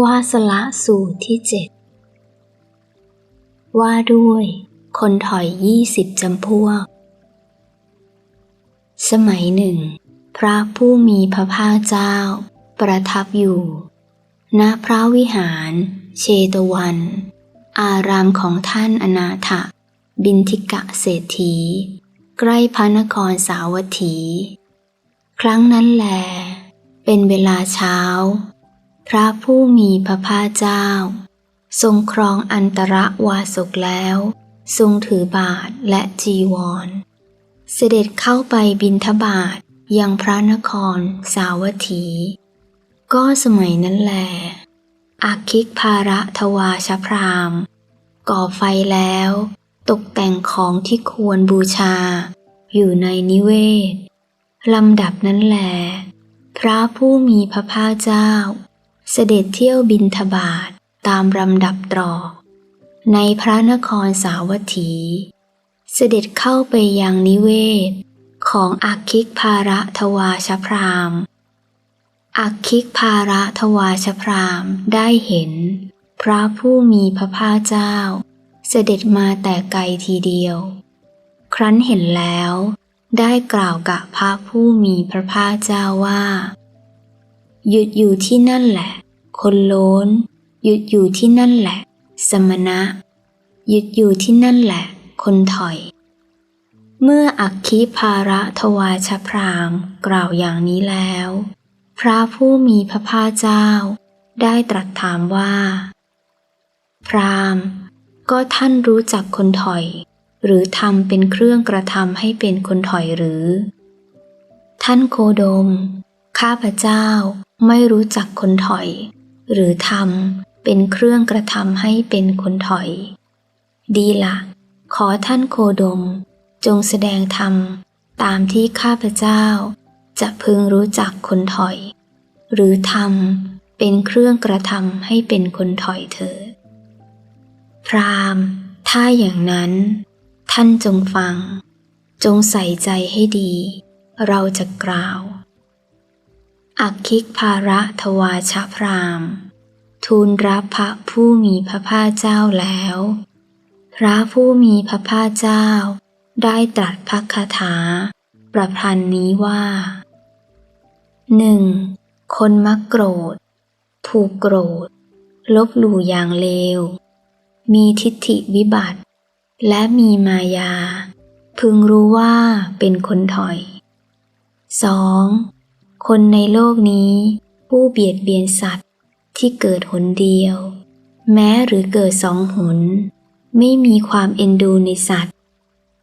วาสละสูตรที่เจ็ดว่าด้วย คนถอยยี่สิบจำพวก สมัยหนึ่ง พระผู้มีพระภาคเจ้า ประทับอยู่ ณพระวิหาร เชตวัน อารามของท่านอนาถบินทิกะเศรษฐี ใกล้พระนครสาวัตถี ครั้งนั้นแล เป็นเวลาเช้า พระผู้มีพระภาคเจ้า ทรงครองอันตรวาสกแล้ว ทรงถือบาทและจีวร เสด็จเข้าไปบินทบาทยังพระนครสาวัตถี ก็สมัยนั้นแลอาคิกภาระทวาชพราม ก่อไฟแล้ว ตกแต่งของที่ควรบูชา อยู่ในนิเวศลำดับนั้นแหลพระผู้มีพระภาคเจ้า เสด็จเที่ยวบินทบาทตามลำดับตรอกในพระนครสาวัตถี เสด็จเข้าไปยังนิเวศ ของอักคิกภาระทวาชพรามอักคิกภาระทวาชพรามได้เห็น พระผู้มีพระภาคเจ้า เสด็จมาแต่ไกลทีเดียว ครั้นเห็นแล้ว ได้กล่าวกับพระผู้มีพระภาคเจ้าว่า หยุดอยู่ที่นั่นแหละ คนโล้น หยุดอยู่ที่นั่นแหละ สมณะ หยุดอยู่ที่นั่นแหละ คนถอย เมื่ออักคีภาระทวาชพรามกล่าวอย่างนี้แล้ว พระผู้มีพระภาคเจ้า ได้ตรัสถามว่า พรามก็ท่านรู้จักคนถอย หรือทำเป็นเครื่องกระทำให้เป็นคนถอยหรือ ท่านโคดม ข้าพเจ้า ไม่รู้จักคนถอย หรือทำเป็นเครื่องกระทำให้เป็นคนถอย ดีละ ขอท่านโคดม จงแสดงธรรมตามที่ข้าพเจ้า จะพึงรู้จักคนถอย หรือทำเป็นเครื่องกระทำให้เป็นคนถอยเถิดพรามถ้าอย่างนั้น ท่านจงฟัง จงใส่ใจให้ดี เราจะกล่าว อักคิกภาระทวาชพรามทูลรับพระผู้มีพระภาคเจ้าแล้ว พระผู้มีพระภาคเจ้า ได้ตรัสพักคาถา ประพันธ์นี้ว่าหนึ่งคนมักโกรธถูกโกรธ ลบหลู่อย่างเลว มีทิฏฐิวิบัติ และมีมายา พึงรู้ว่าเป็นคนถอยสอง คนในโลกนี้ ผู้เบียดเบียนสัตว์ที่เกิดหนเดียว แม้หรือเกิดสองหน ไม่มีความเอ็นดูในสัตว์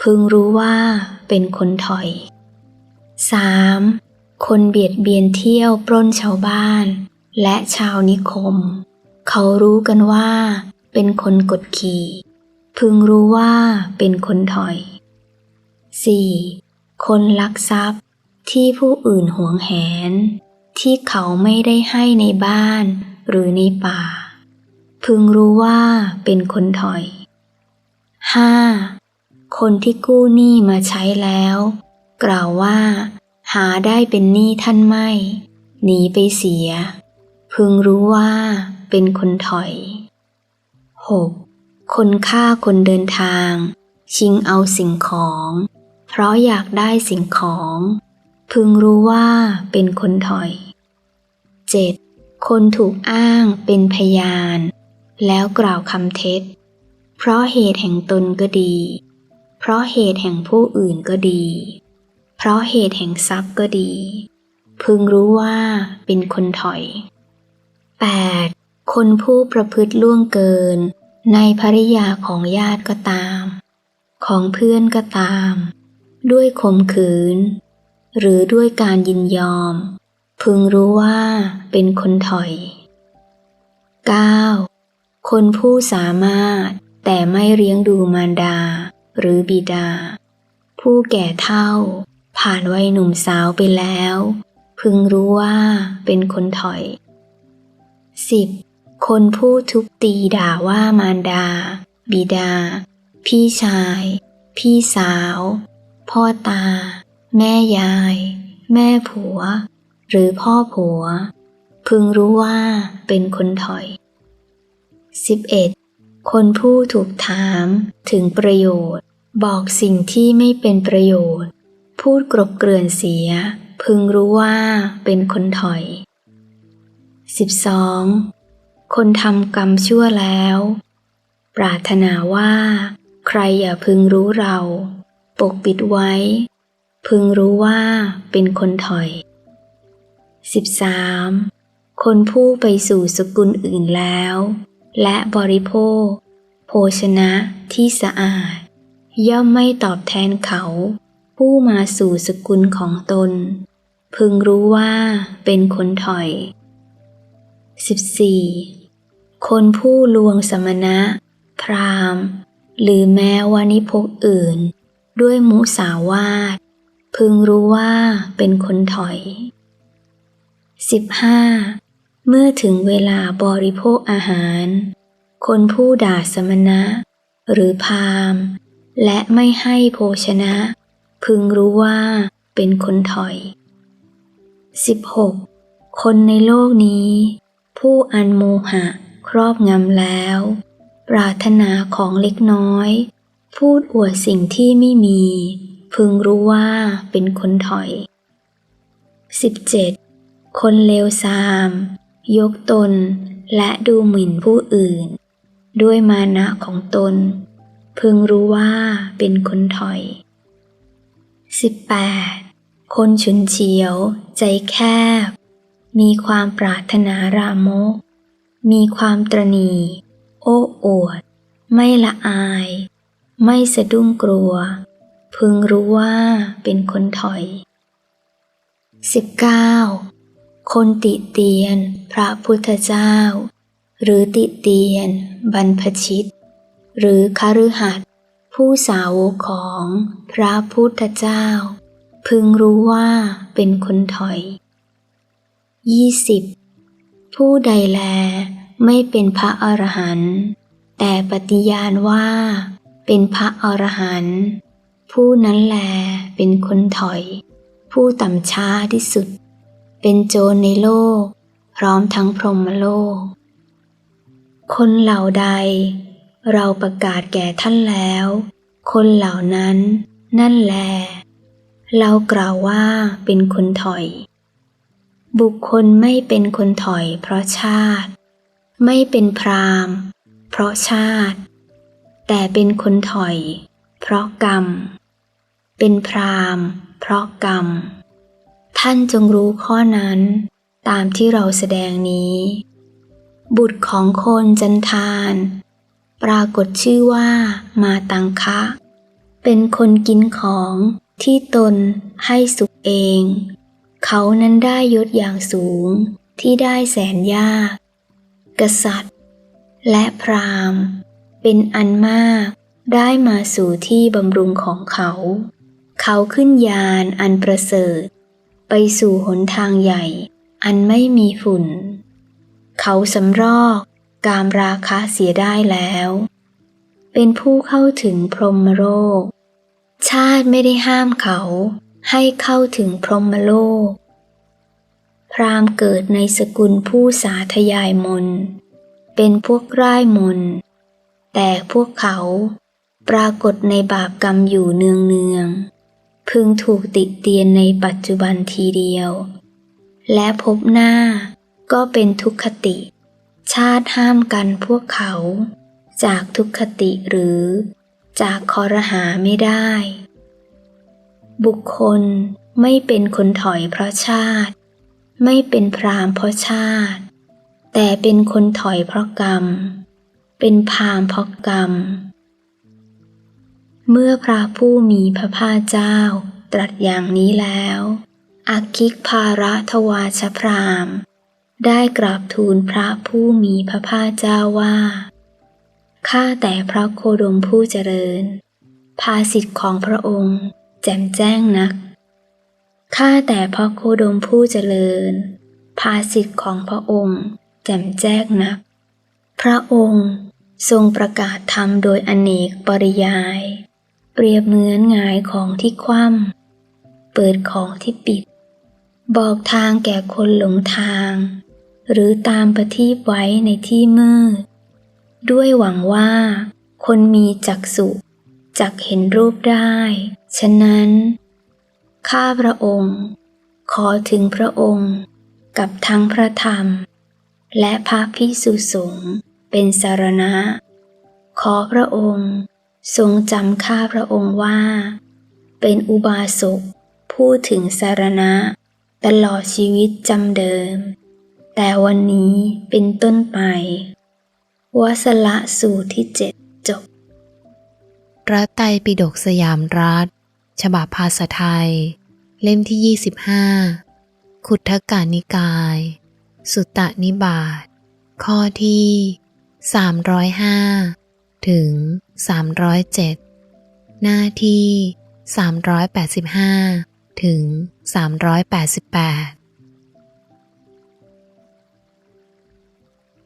พึงรู้ว่าเป็นคนถอย 3. คนเบียดเบียนเที่ยวปล้นชาวบ้าน และชาวนิคม เขารู้กันว่า เป็นคนกดขี่ พึงรู้ว่าเป็นคนถอย 4. คนลักทรัพย์ ที่ผู้อื่นหวงแหน ที่เขาไม่ได้ให้ในบ้าน หรือในป่า พึงรู้ว่าเป็นคนถอย 5. คนที่กู้หนี้มาใช้แล้ว กล่าวว่า หาได้เป็นหนี้ท่านไม่ หนีไปเสีย พึงรู้ว่าเป็นคนถอย 6. คนฆ่าคนเดินทาง ชิงเอาสิ่งของ เพราะอยากได้สิ่งของ พึงรู้ว่าเป็นคนถอย 7. คนถูกอ้างเป็นพยาน แล้วกล่าวคำเท็จ เพราะเหตุแห่งตนก็ดี เพราะเหตุแห่งผู้อื่นก็ดี เพราะเหตุแห่งทรัพย์ก็ดี พึงรู้ว่าเป็นคนถอย 8. คนผู้ประพฤติล่วงเกิน ในภริยาของญาติก็ตาม ของเพื่อนก็ตาม ด้วยข่มขืน หรือด้วยการยินยอม พึงรู้ว่าเป็นคนถอย 9. คนผู้สามารถแต่ไม่เลี้ยงดูมารดา หรือบิดา ผู้แก่เท่า ผ่านวัยหนุ่มสาวไปแล้ว พึงรู้ว่าเป็นคนถอย 10. คนผู้ทุบตีด่าว่ามารดา บิดา พี่ชาย พี่สาว พ่อตา แม่ยาย แม่ผัว หรือพ่อผัว พึงรู้ว่าเป็นคนถอย 11. คนผู้ถูกถามถึงประโยชน์ บอกสิ่งที่ไม่เป็นประโยชน์ พูดกรบเกลื่อนเสีย พึงรู้ว่าเป็นคนถอย 12. คนทำกรรมชั่วแล้ว ปรารถนาว่า ใครอย่าพึงรู้เรา ปกปิดไว้ พึงรู้ว่าเป็นคนถอย 13. คนผู้ไปสู่สกุลอื่นแล้ว และบริโภค โภชนะที่สะอาด ย่อมไม่ตอบแทนเขา ผู้มาสู่สกุลของตน พึงรู้ว่าเป็นคนถอย 14. คนผู้ลวงสมณะ พราหมณ์ หรือแม้วานิพกอื่น ด้วยมุสาวาท พึงรู้ว่าเป็นคนถอย 15. เมื่อถึงเวลาบริโภคอาหาร คนผู้ด่าสมณะ หรือพาม และไม่ให้โภชนะ พึงรู้ว่าเป็นคนถอย 16. คนในโลกนี้ ผู้อันโมหะครอบงำแล้ว ปรารถนาของเล็กน้อย พูดอวดสิ่งที่ไม่มี พึงรู้ว่าเป็นคนถอย 17. คนเลวทราม ยกตนและดูหมิ่นผู้อื่น ด้วยมานะของตน พึงรู้ว่าเป็นคนถอย 18. คนฉุนเฉียว ใจแคบ มีความปรารถนารามก มีความตรณี โอ้อวด ไม่ละอาย ไม่สะดุ้งกลัว พึงรู้ว่าเป็นคนถอย 19. คนติเตียนพระพุทธเจ้า หรือติเตียน บรรพชิต หรือคฤหัสถ์ผู้สาวกของพระพุทธเจ้า พึงรู้ว่าเป็นคนถอย 20. ผู้ใดแลไม่เป็นพระอรหันต์แต่ปฏิญาณว่าเป็นพระอรหันต์ ผู้นั้นแลเป็นคนถอย ผู้ต่ำช้าที่สุด เป็นโจรในโลก พร้อมทั้งพรหมโลก คนเหล่าใด เราประกาศแก่ท่านแล้ว คนเหล่านั้น นั่นแล เรากล่าวว่าเป็นคนถอย บุคคลไม่เป็นคนถอย เพราะชาติ ไม่เป็นพรามเพราะชาติ แต่เป็นคนถอย เพราะกรรม เป็นพรามเพราะกรรม ท่านจงรู้ข้อนั้น ตามที่เราแสดงนี้ บุตรของคนจันทาน ปรากฏชื่อว่ามาตังคะ เป็นคนกินของที่ตนให้สุขเอง เขานั้นได้ยศอย่างสูงที่ได้แสนยาก กษัตริย์ และพราหมณ์ เป็นอันมากได้มาสู่ที่บำรุงของเขา เขาขึ้นยานอันประเสริฐ ไปสู่หนทางใหญ่ อันไม่มีฝุ่น เขาสำรอกกามราคะเสียได้แล้ว เป็นผู้เข้าถึงพรหมโลก ชาติไม่ได้ห้ามเขาให้เข้าถึงพรหมโลก พรามเกิดในสกุลผู้สาธยายมน เป็นพวกร่ายมน แต่พวกเขาปรากฏในบาปกรรมอยู่เนืองเนือง พึงถูกติเตียนในปัจจุบันทีเดียว และพบหน้าก็เป็นทุกขติ ชาติห้ามกันพวกเขา จากทุกขติหรือ จากคอรหาไม่ได้ บุคคลไม่เป็นคนถอยเพราะชาติ ไม่เป็นพรามเพราะชาติ แต่เป็นคนถอยเพราะกรรม เป็นพรามเพราะกรรม เมื่อพระผู้มีพระภาคเจ้า ตรัสอย่างนี้แล้วอาคิกภาระทวาชพรามได้กราบทูลพระผู้มีพระภาคเจ้าว่า ข้าแต่พระโคดมผู้เจริญ ภาสิทธิ์ของพระองค์ แจ่มแจ้งนัก ข้าแต่พระโคดมผู้เจริญ ภาสิทธิ์ของพระองค์ แจ่มแจ้งนัก พระองค์ทรงประกาศธรรมโดยอเนกปริยาย เปรียบเหมือนหงายของที่คว่ำเปิดของที่ปิด บอกทางแก่คนหลงทาง หรือตามประทีปไว้ในที่มืด ด้วยหวังว่า คนมีจักษุจักเห็นรูปได้ ฉะนั้น ข้าพระองค์ ขอถึงพระองค์กับทั้งพระธรรม และพระพิสุสงฆ์เป็นสารณะ ขอพระองค์ ทรงจำข้าพระองค์ว่า เป็นอุบาสกผู้ถึงสารณะ ตลอดชีวิตจำเดิม แต่วันนี้เป็นต้นไปวสละสูตรที่เจ็ดจบพระไตรปิฎกสยามรัฐ ฉบับภาษาไทย เล่มที่ 25 ขุททกานิกาย สุตตนิบาตข้อที่ 305 ถึง 307 หน้าที่ 385 ถึง 388